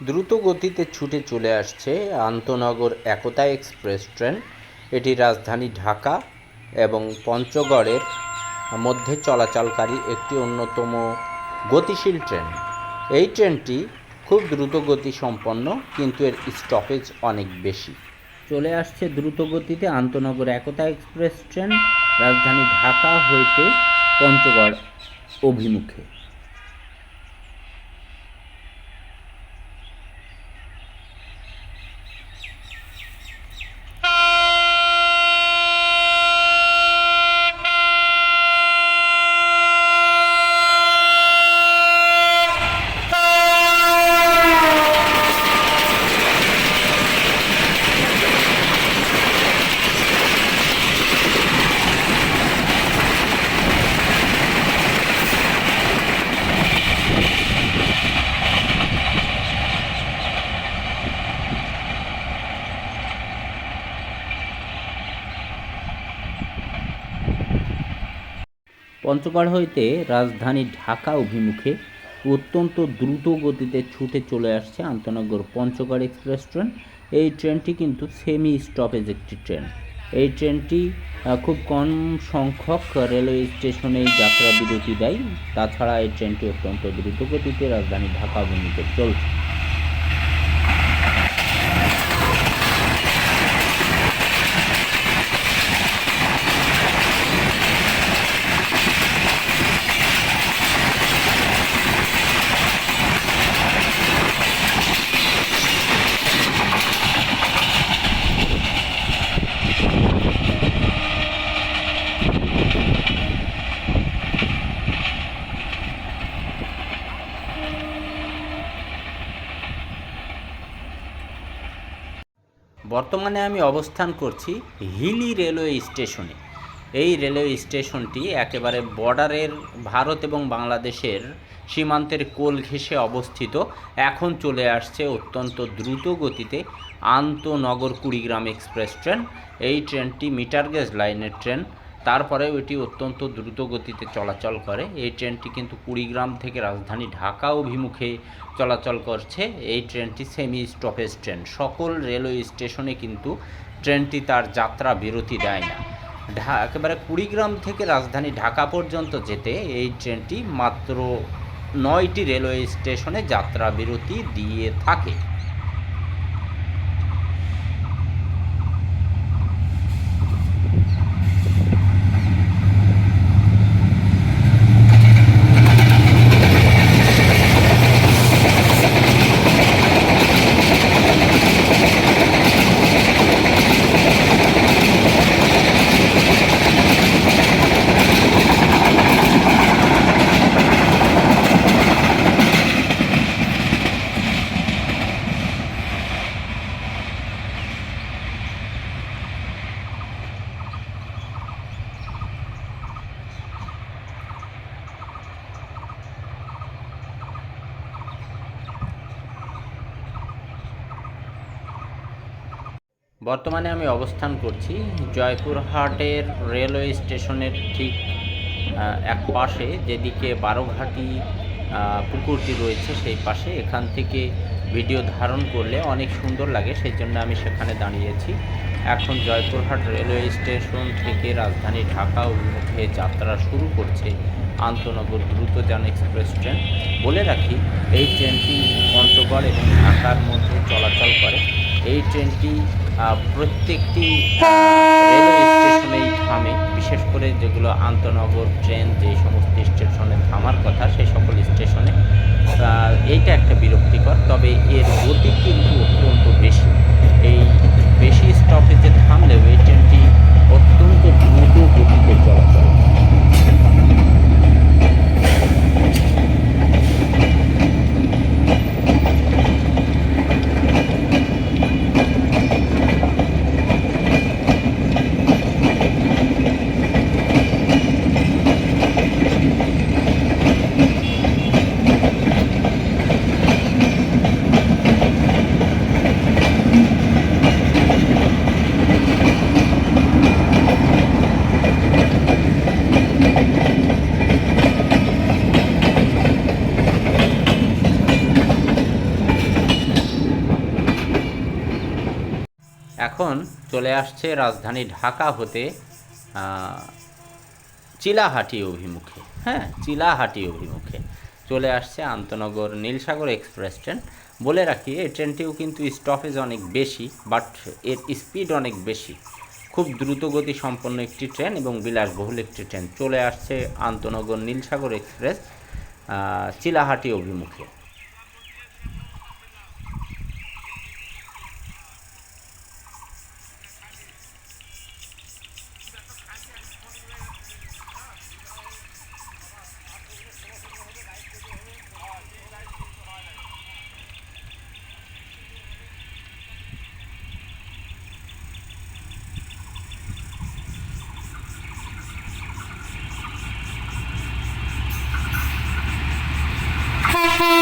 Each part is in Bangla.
দ্রুত গতিতে ছুটে চলে আসছে আন্তনগর একতা এক্সপ্রেস ট্রেন। এটি রাজধানী ঢাকা এবং পঞ্চগড়ের মধ্যে চলাচলকারী একটি অন্যতম গতিশীল ট্রেন। এই ট্রেনটি খুব দ্রুত গতি সম্পন্ন, কিন্তু এর স্টপেজ অনেক বেশি। চলে আসছে দ্রুত গতিতে আন্তনগর একতা এক্সপ্রেস ট্রেন, রাজধানী ঢাকা হইতে পঞ্চগড় অভিমুখে। পঞ্চগড় হইতে রাজধানী ঢাকা অভিমুখে অত্যন্ত দ্রুত গতিতে ছুটে চলে আসছে আন্তনগর পঞ্চগড় এক্সপ্রেস ট্রেন। এই ট্রেনটি কিন্তু সেমি স্টপেজ একটি ট্রেন। এই ট্রেনটি খুব কম সংখ্যক রেলওয়ে স্টেশনেই যাত্রা বিরতি দেয়। তাছাড়া এই ট্রেনটি অত্যন্ত দ্রুত গতিতে রাজধানী ঢাকা অভিমুখে চলছে। বর্তমানে আমি অবস্থান করছি হিলি রেলওয়ে স্টেশনে। এই রেলওয়ে স্টেশনটি একেবারে বর্ডারের ভারত এবং বাংলাদেশের সীমান্তের কোল ঘেঁষে অবস্থিত। এখন চলে আসছে অত্যন্ত দ্রুত গতিতে আন্তনগর কুড়িগ্রাম এক্সপ্রেস ট্রেন। এই ট্রেনটি মিটার গেজ লাইনের ট্রেন। তারপরেও এটি অত্যন্ত দ্রুত গতিতে চলাচল করে। এই ট্রেনটি কিন্তু কুড়িগ্রাম থেকে রাজধানী ঢাকা অভিমুখে চলাচল করছে। এই ট্রেনটি সেমি স্টপেজ ট্রেন সকল রেলওয়ে স্টেশনে কিন্তু ট্রেনটি তার যাত্রা বিরতি দেয় না। ঢা, একেবারে কুড়িগ্রাম থেকে রাজধানী ঢাকা পর্যন্ত যেতে এই ট্রেনটি মাত্র নয়টি রেলওয়ে স্টেশনে যাত্রা বিরতি দিয়ে থাকে। বর্তমানে আমি অবস্থান করছি জয়পুরহাটের রেলওয়ে স্টেশনের ঠিক এক পাশে, যেদিকে বারোঘাটি পুকুরটি রয়েছে সেই পাশে। এখান থেকে ভিডিও ধারণ করলে অনেক সুন্দর লাগে সেই জন্য আমি সেখানে দাঁড়িয়েছি। এখন জয়পুরহাট রেলওয়ে স্টেশন থেকে রাজধানী ঢাকা অভিমুখে যাত্রা শুরু করছে আন্তনগর দ্রুতযান এক্সপ্রেস ট্রেন। বলে রাখি, এই ট্রেনটি পঞ্চগড় এবং ঢাকার মধ্যে চলাচল করে। এই ট্রেনটি প্রত্যেকটি রেলওয়ে স্টেশনেই থামে। বিশেষ করে যেগুলো আন্তনগর, ট্রেন, যে সমস্ত স্টেশনে থামার কথা সেই সকল স্টেশনে। এইটা একটা বিরক্তিকর। তবে এর গতি কিন্তু অত্যন্ত বেশি। এই বেশি স্টপেজে থামলেও এই ট্রেনটি অত্যন্ত দ্রুত গতিতে চলাচল চলে আসছে রাজধানী ঢাকা হতে চিলাহাটি অভিমুখে। হ্যাঁ চিলাহাটি অভিমুখে। চলে আসছে আন্তনগর নীলসাগর এক্সপ্রেস ট্রেন। বলে রাখি, এই ট্রেনটিও কিন্তু স্টপেজ অনেক বেশি বাট এর স্পিড অনেক বেশি। খুব দ্রুতগতি সম্পন্ন একটি ট্রেন এবং বিলাসবহুল একটি ট্রেন। চলে আসছে আন্তনগর নীলসাগর এক্সপ্রেস চিলাহাটি অভিমুখে। Ha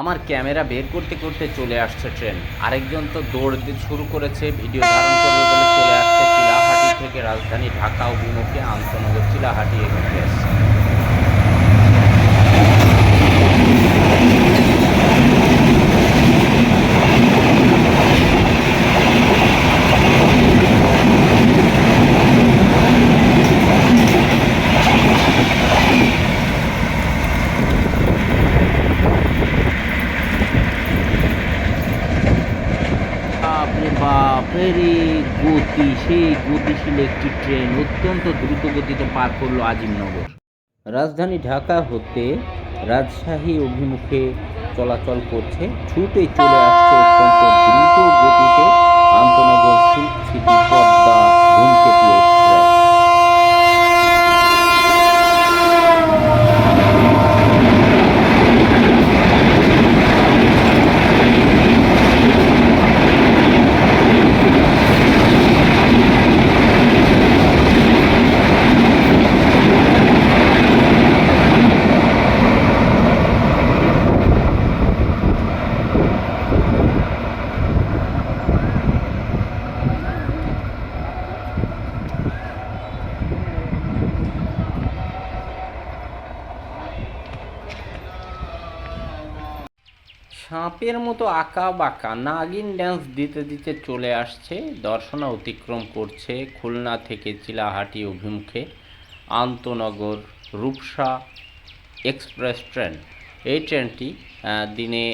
আমার ক্যামেরা বের করতে করতে চলে আসছে ট্রেন। আরেকজন তো দৌড় দিতে শুরু করেছে, ভিডিও ধারণ বলে চলে আসছে চিলাহাটি থেকে রাজধানী ঢাকা অভিমুখে আন্তনগর, চিলাহাটি এক্সপ্রেস। বাপের গতি, সেই গতিশীল একটি ট্রেন অত্যন্ত দ্রুত গতিতে পার করল আজিমনগর। রাজধানী ঢাকা হতে রাজশাহী অভিমুখে চলাচল করছে, ছুটে চলে আসছে অত্যন্ত দ্রুত গতিতে আন্তনগর সিল্ক সিটি পদ্মা ধূমকেতু এক্সপ্রেস সাপের মতো আঁকা বাঁকা নাগিন ড্যান্স দিতে দিতে চলে আসছে, দর্শনা অতিক্রম করছে, খুলনা থেকে চিলাহাটি অভিমুখে আন্তনগর রূপসা এক্সপ্রেস ট্রেন। এই ট্রেনটি দিনে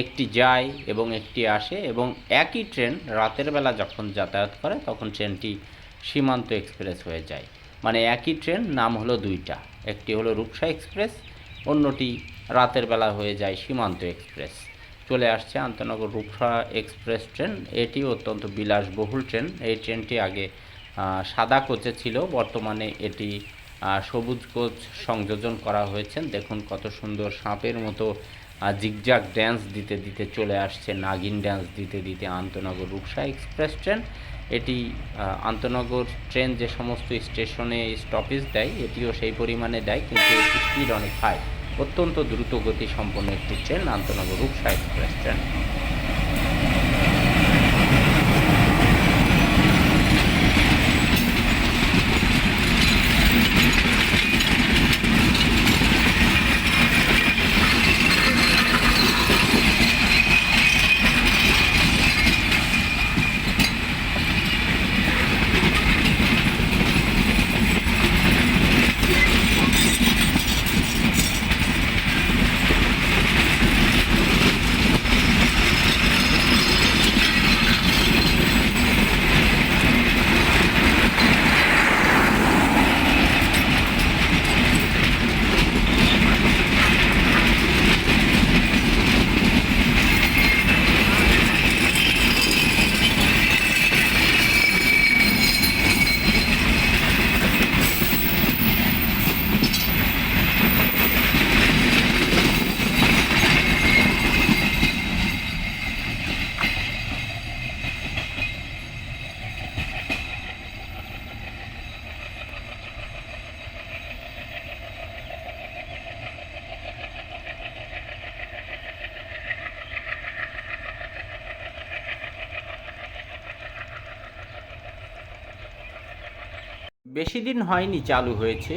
একটি যায় এবং একটি আসে এবং একই ট্রেন রাতের বেলা যখন যাতায়াত করে তখন ট্রেনটি সীমান্ত এক্সপ্রেস হয়ে যায়। মানে একই ট্রেন, নাম হলো দুইটা। একটি হলো রূপসা এক্সপ্রেস, অন্যটি রাতের বেলা হয়ে যায় সীমান্ত এক্সপ্রেস। চলে আসছে আন্তনগর রূপসা এক্সপ্রেস ট্রেন। এটি অত্যন্ত বিলাসবহুল ট্রেন। এই ট্রেনটি আগে সাদা কোচে ছিল। বর্তমানে এটি সবুজ কোচ সংযোজন করা হয়েছে। দেখুন কত সুন্দর সাপের মতো জিগজাগ ড্যান্স দিতে দিতে চলে আসছে, নাগিন ড্যান্স দিতে দিতে আন্তনগর রূপসা এক্সপ্রেস ট্রেন। এটি আন্তনগর ট্রেন যে সমস্ত স্টেশনে স্টপেজ দেয়, এটিও সেই পরিমাণে দেয়, কিন্তু স্পিড অনেক হাই অত্যন্ত দ্রুত গতি সম্পন্ন একটি ট্রেন আন্তনগর রূপসা এক্সপ্রেস ট্রেন। বেশি দিন হয়নি চালু হয়েছে।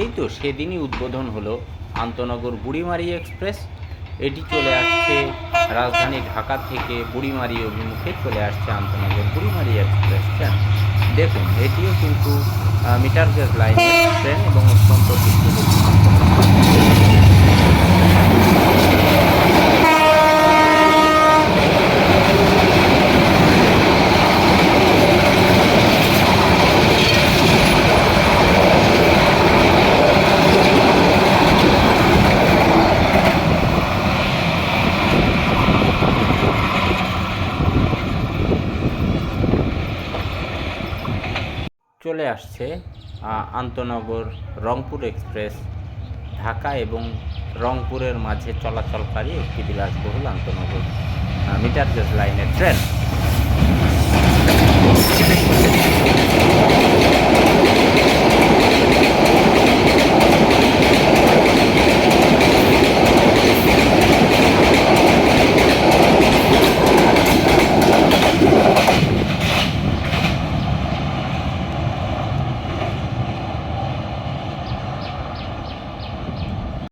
এই তো সেদিনই উদ্বোধন হলো আন্তনগর বুড়িমারি এক্সপ্রেস। এটি চলে আসছে রাজধানী ঢাকা থেকে বুড়িমারি অভিমুখে চলে আসছে আন্তনগর বুড়িমারি এক্সপ্রেস ট্রেন। দেখুন, এটিও কিন্তু মিটার গেজ লাইনের ট্রেন এবং অত্যন্ত দ্রুতগতিসম্পন্ন। চলে আসছে আন্তনগর রংপুর এক্সপ্রেস, ঢাকা এবং রংপুরের মাঝে চলাচলকারী একটি বিলাসবহুল আন্তনগর মিটার লাইনের ট্রেন।